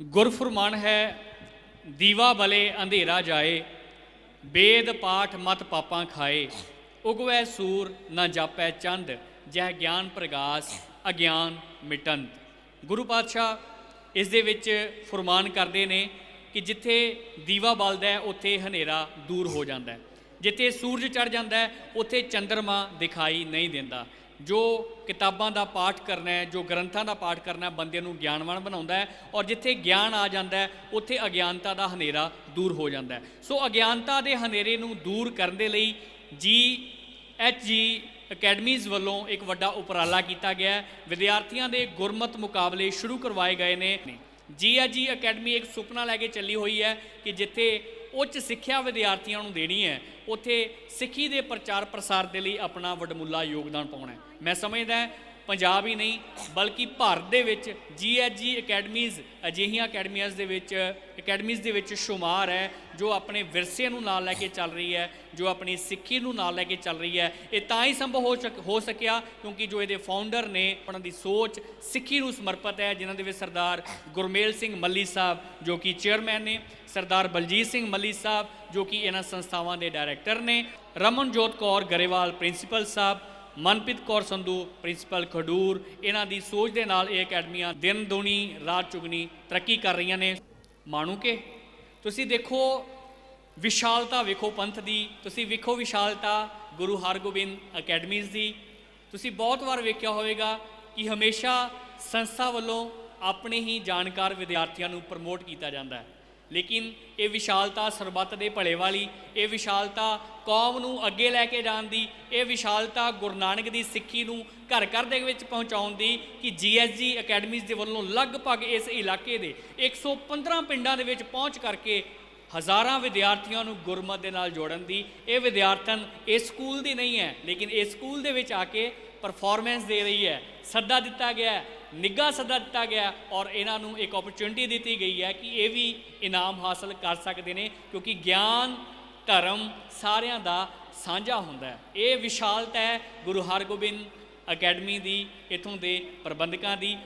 ਗੁਰਫੁਰਮਾਨ ਹੈ, ਦੀਵਾ ਬਲੇ ਅੰਧੇਰਾ ਜਾਏ ਵੇਦ ਪਾਠ ਮਤ ਪਾਪਾਂ ਖਾਏ, ਉਗਵੈ ਸੂਰ ਨਾ ਜਾਪੈ ਚੰਦ, ਜਹ ਗਿਆਨ ਪ੍ਰਗਾਸ, ਅਗਿਆਨ ਮਿਟੰਤ ਗੁਰੂ ਪਾਤਸ਼ਾਹ ਇਸ ਦੇ ਵਿੱਚ ਫਰਮਾਨ ਕਰਦੇ ਨੇ ਕਿ ਜਿੱਥੇ ਦੀਵਾ ਬਲਦਾ ਉੱਥੇ ਹਨੇਰਾ ਦੂਰ ਹੋ ਜਾਂਦਾ ਹੈ। ਜਿੱਥੇ ਸੂਰਜ ਚੜ ਜਾਂਦਾ ਉੱਥੇ ਚੰਦਰਮਾ ਦਿਖਾਈ ਨਹੀਂ ਦਿੰਦਾ। ਜੋ ਕਿਤਾਬਾਂ ਦਾ ਪਾਠ ਕਰਨਾ ਹੈ ਜੋ ਗ੍ਰੰਥਾਂ ਦਾ ਪਾਠ ਕਰਨਾ ਹੈ, ਬੰਦੇ ਨੂੰ ਗਿਆਨਵਾਨ ਬਣਾਉਂਦਾ ਹੈ ਔਰ ਜਿੱਥੇ ਗਿਆਨ ਆ ਜਾਂਦਾ ਹੈ ਉੱਥੇ ਅਗਿਆਨਤਾ ਦਾ ਹਨੇਰਾ ਦੂਰ ਹੋ ਜਾਂਦਾ ਹੈ। ਸੋ ਅਗਿਆਨਤਾ ਦੇ ਹਨੇਰੇ ਨੂੰ ਦੂਰ ਕਰਨ ਦੇ ਲਈ ਜੀ ਐਚ ਜੀ ਅਕੈਡਮੀਜ਼ ਵੱਲੋਂ ਇੱਕ ਵੱਡਾ ਉਪਰਾਲਾ ਕੀਤਾ ਗਿਆ ਹੈ। ਵਿਦਿਆਰਥੀਆਂ ਦੇ ਗੁਰਮਤ ਮੁਕਾਬਲੇ ਸ਼ੁਰੂ ਕਰਵਾਏ ਗਏ ਨੇ। ਜੀ ਐੱਚ ਜੀ ਅਕੈਡਮੀ ਇੱਕ ਸੁਪਨਾ ਲੈ ਕੇ ਚੱਲੀ ਹੋਈ ਹੈ ਕਿ ਜਿੱਥੇ ਉੱਚ ਸਿੱਖਿਆ ਵਿਦਿਆਰਥੀਆਂ ਨੂੰ ਦੇਣੀ ਹੈ। ਉੱਥੇ ਸਿੱਖੀ ਦੇ ਪ੍ਰਚਾਰ ਪ੍ਰਸਾਰ ਦੇ ਲਈ ਆਪਣਾ ਵਡਮੁੱਲਾ ਯੋਗਦਾਨ ਪਾਉਣਾ ਹੈ। ਮੈਂ ਸਮਝਦਾ ਪੰਜਾਬ ਹੀ ਨਹੀਂ, ਬਲਕਿ ਭਾਰਤ ਦੇ ਵਿੱਚ ਜੀਐਜੀ ਅਕੈਡਮੀਜ਼ ਅਜਿਹੀਆਂ ਅਕੈਡਮੀਆਂ ਦੇ ਵਿੱਚ ਅਕੈਡਮੀਜ਼ ਦੇ ਵਿੱਚ ਸ਼ੁਮਾਰ ਹੈ, ਜੋ ਆਪਣੇ ਵਿਰਸੇ ਨੂੰ ਨਾਲ ਲੈ ਕੇ ਚੱਲ ਰਹੀ ਹੈ, ਜੋ ਆਪਣੀ ਸਿੱਖੀ ਨੂੰ ਨਾਲ ਲੈ ਕੇ ਚੱਲ ਰਹੀ ਹੈ। ਇਹ ਤਾਂ ਹੀ ਸੰਭਵ ਹੋ ਸਕ- ਹੋ ਸਕਿਆ, ਕਿਉਂਕਿ ਜੋ ਇਹਦੇ ਫਾਊਂਡਰ ਨੇ, ਉਹਨਾਂ ਦੀ ਸੋਚ ਸਿੱਖੀ ਨੂੰ ਸਮਰਪਿਤ ਹੈ, ਜਿਨ੍ਹਾਂ ਦੇ ਵਿੱਚ ਸਰਦਾਰ ਗੁਰਮੇਲ ਸਿੰਘ ਮੱਲੀ ਸਾਹਿਬ, ਜੋ ਕਿ ਚੇਅਰਮੈਨ ਨੇ, ਸਰਦਾਰ ਬਲਜੀਤ ਸਿੰਘ ਮੱਲੀ ਸਾਹਿਬ, ਜੋ ਕਿ ਇਹਨਾਂ ਸੰਸਥਾਵਾਂ ਦੇ ਡਾਇਰੈਕਟਰ ਨੇ, ਰਮਨਜੋਤ ਕੌਰ ਗਰੇਵਾਲ ਪ੍ਰਿੰਸੀਪਲ ਸਾਹਿਬ ਮਨਪ੍ਰੀਤ ਕੌਰ ਸੰਧੂ, ਪ੍ਰਿੰਸੀਪਲ ਖਡੂਰ, ਇਹਨਾਂ ਦੀ ਸੋਚ ਦੇ ਨਾਲ ਇਹ ਅਕੈਡਮੀਆਂ ਦਿਨ ਦੁਨੀ ਰਾਤ ਚੁਗਨੀ ਤਰੱਕੀ ਕਰ ਰਹੀਆਂ ਨੇ। ਮਾਣੂ ਕੇ, ਤੁਸੀਂ ਦੇਖੋ ਵਿਸ਼ਾਲਤਾ, ਵੇਖੋ ਪੰਥ ਦੀ, ਤੁਸੀਂ ਵੇਖੋ ਵਿਸ਼ਾਲਤਾ ਗੁਰੂ ਹਰਗੋਬਿੰਦ ਅਕੈਡਮੀਜ਼ ਦੀ। ਤੁਸੀਂ ਬਹੁਤ ਵਾਰ ਵੇਖਿਆ ਹੋਵੇਗਾ ਕਿ ਹਮੇਸ਼ਾ ਸੰਸਥਾ ਵੱਲੋਂ ਆਪਣੇ ਹੀ ਜਾਣਕਾਰ ਵਿਦਿਆਰਥੀਆਂ ਨੂੰ ਪ੍ਰਮੋਟ ਕੀਤਾ ਜਾਂਦਾ ਹੈ। ਲੇਕਿਨ ਇਹ ਵਿਸ਼ਾਲਤਾ ਸਰਬੱਤ ਦੇ ਭਲੇ ਵਾਲੀ, ਇਹ ਵਿਸ਼ਾਲਤਾ ਕੌਮ ਨੂੰ ਅੱਗੇ ਲੈ ਕੇ ਜਾਣ ਦੀ, ਇਹ ਵਿਸ਼ਾਲਤਾ ਗੁਰੂ ਨਾਨਕ ਦੀ ਸਿੱਖੀ ਨੂੰ ਘਰ ਘਰ ਦੇ ਵਿੱਚ ਪਹੁੰਚਾਉਣ ਦੀ ਕਿ ਜੀਐਸਜੀ ਅਕੈਡਮੀਜ਼ ਦੇ ਵੱਲੋਂ ਲਗਭਗ ਇਸ ਇਲਾਕੇ ਦੇ 115 ਪਿੰਡਾਂ ਦੇ ਵਿੱਚ ਪਹੁੰਚ ਕਰਕੇ ਹਜ਼ਾਰਾਂ ਵਿਦਿਆਰਥੀਆਂ ਨੂੰ ਗੁਰਮਤ ਦੇ ਨਾਲ ਜੋੜਨ ਦੀ, ਇਹ ਵਿਦਿਆਰਥਣ ਇਸ ਸਕੂਲ ਦੀ ਨਹੀਂ ਹੈ, ਲੇਕਿਨ ਇਸ ਸਕੂਲ ਦੇ ਵਿੱਚ ਆ ਕੇ ਪਰਫਾਰਮੈਂਸ ਦੇ ਰਹੀ ਹੈ, ਸੱਦਾ ਦਿੱਤਾ ਗਿਆ ਹੈ। ਨਿੱਘਾ ਸੱਦਾ ਦਿੱਤਾ ਗਿਆ ਔਰ ਇਹਨਾਂ ਨੂੰ ਇੱਕ ਓਪਰਚੁਨਿਟੀ ਦਿੱਤੀ ਗਈ ਹੈ ਕਿ ਇਹ ਵੀ ਇਨਾਮ ਹਾਸਲ ਕਰ ਸਕਦੇ ਨੇ, ਕਿਉਂਕਿ ਗਿਆਨ, ਧਰਮ ਸਾਰਿਆਂ ਦਾ ਸਾਂਝਾ ਹੁੰਦਾ ਹੈ। ਇਹ ਵਿਸ਼ਾਲਤਾ ਹੈ ਗੁਰੂ ਹਰਗੋਬਿੰਦ ਅਕੈਡਮੀ ਦੀ, ਇਥੋਂ ਦੇ ਪ੍ਰਬੰਧਕਾਂ ਦੀ